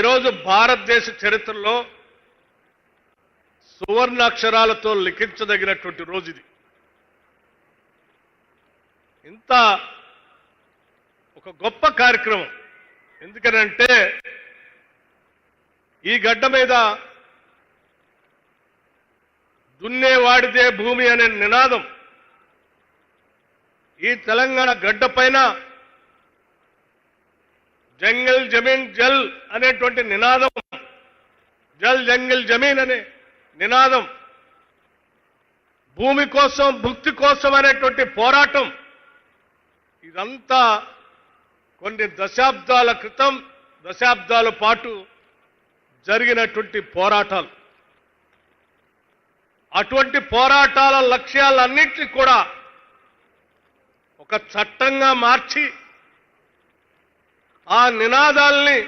ఈరోజు భారతదేశ చరిత్రలో సువర్ణాక్షరాలతో లిఖించదగినటువంటి రోజు ఇది. ఇంత ఒక గొప్ప కార్యక్రమం. ఎందుకనంటే ఈ గడ్డ మీద దున్నేవాడిదే భూమి అనే నినాదం ఈ తెలంగాణ గడ్డ పైన జంగల్ జమీన్ జల్ అనేటువంటి నినాదం. జల్ జంగల్ జమీన్ అనే నినాదం. భూమి కోసం భుక్తి కోసం అనేటువంటి పోరాటం. ఇదంతా కొన్ని దశాబ్దాల క్రితం దశాబ్దాల పాటు జరిగినటువంటి పోరాటాలు. అటువంటి పోరాటాల లక్ష్యాలన్నింటినీ కూడా ఒక చట్టంగా మార్చి ఆ నినాదాల్ని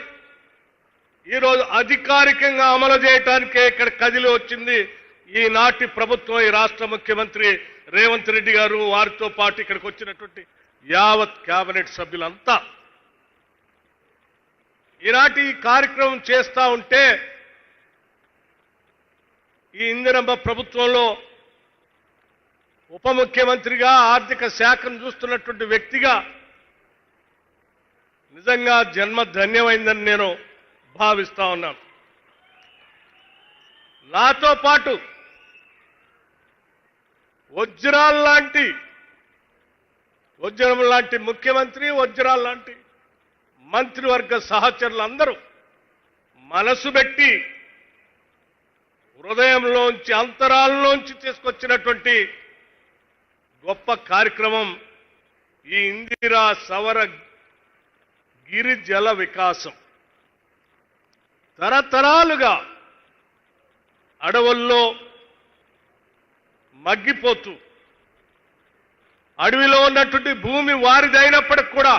ఈరోజు అధికారికంగా అమలు చేయటానికే ఇక్కడ కదిలి వచ్చింది ఈనాటి ప్రభుత్వం ఈ రాష్ట్ర ముఖ్యమంత్రి రేవంత్ రెడ్డి గారు వారితో పాటు ఇక్కడికి వచ్చినటువంటి యావత్ కేబినెట్ సభ్యులంతా. ఈనాటి ఈ కార్యక్రమం చేస్తా ఉంటే ఈ ఇందిరమ్మ ప్రభుత్వంలో ఉప ముఖ్యమంత్రిగా ఆర్థిక శాఖను చూస్తున్నటువంటి వ్యక్తిగా నిజంగా జన్మ ధన్యమైందని నేను భావిస్తా ఉన్నాను. నాతో పాటు వజ్రాల్ లాంటి వజ్రం లాంటి ముఖ్యమంత్రి వజ్రాల్ లాంటి మంత్రివర్గ సహచరులందరూ మనసు పెట్టి హృదయంలోంచి అంతరాల్లోంచి తీసుకొచ్చినటువంటి గొప్ప కార్యక్రమం ఈ ఇందిరా సవర గిరిజల వికాసం. తరతరాలుగా అడవుల్లో మగ్గిపోతూ అడవిలో ఉన్నటువంటి భూమి వారిదైనప్పటికి కూడా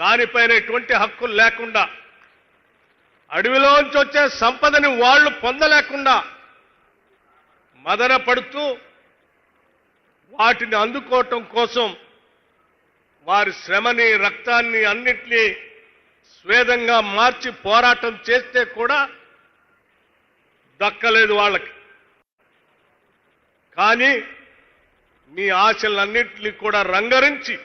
దానిపైన ఎటువంటి హక్కులు లేకుండా అడవిలోంచి వచ్చే సంపదని వాళ్ళు పొందలేకుండా మదన పడుతూ వాటిని అందుకోవటం కోసం వారి శ్రమని రక్తాన్ని అన్నిటినీ స్వేదంగా మార్చి పోరాటం చేస్తే కూడా దక్కలేదు వాళ్ళకి. కానీ మీ ఆశలన్నింటినీ కూడా రంగరించి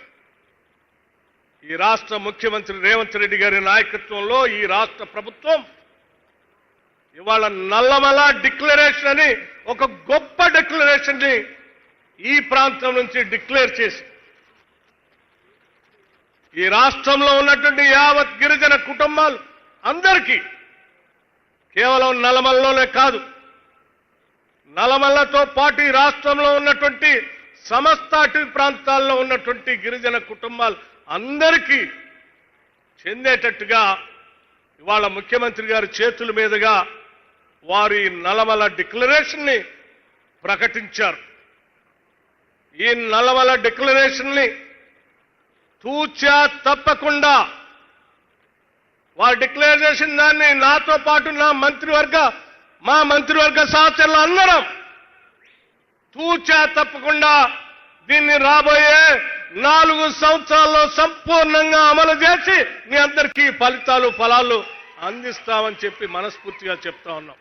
ఈ రాష్ట్ర ముఖ్యమంత్రి రేవంత్ రెడ్డి గారి నాయకత్వంలో ఈ రాష్ట్ర ప్రభుత్వం ఇవాళ నల్లమల డిక్లరేషన్ అని ఒక గొప్ప డిక్లరేషన్ని ఈ ప్రాంతం నుంచి డిక్లేర్ చేసి ఈ రాష్ట్రంలో ఉన్నటువంటి యావత్ గిరిజన కుటుంబాలు అందరికీ కేవలం నలమల్లోనే కాదు నలమల్లతో పాటు ఈ రాష్ట్రంలో ఉన్నటువంటి సమస్త అటవీ ప్రాంతాల్లో ఉన్నటువంటి గిరిజన కుటుంబాలు అందరికీ చెందేటట్టుగా ఇవాళ ముఖ్యమంత్రి గారి చేతుల మీదుగా వారు ఈ డిక్లరేషన్ని ప్రకటించారు. ఈ నలమల డిక్లరేషన్ని తూచా తప్పకుండా. వారు డిక్లేర్ చేసిన దాన్ని నాతో పాటు నా మంత్రివర్గ మా మంత్రివర్గ సహచరులు అందరం తూచా తప్పకుండా దీన్ని రాబోయే నాలుగు సంవత్సరాల్లో సంపూర్ణంగా అమలు చేసి మీ అందరికీ ఫలితాలు ఫలాలు అందిస్తామని చెప్పి మనస్ఫూర్తిగా చెప్తా ఉన్నాం.